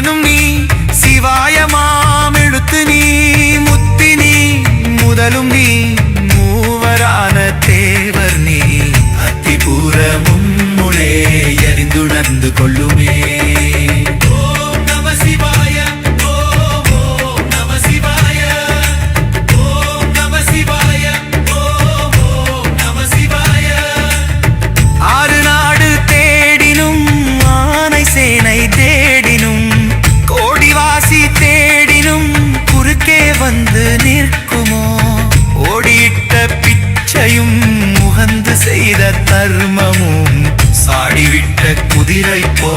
சிவனும் நீ சிவாயமாம் எழுத்து நீ முத்தி நீ முதலும் நீ மூவரான தேவர் நீ. அத்திபுரமும் முளே எரிந்துணர்ந்து கொள்ளுமே. வந்து செய்த தர்மமும் சாடிவிட்ட குதிரை போ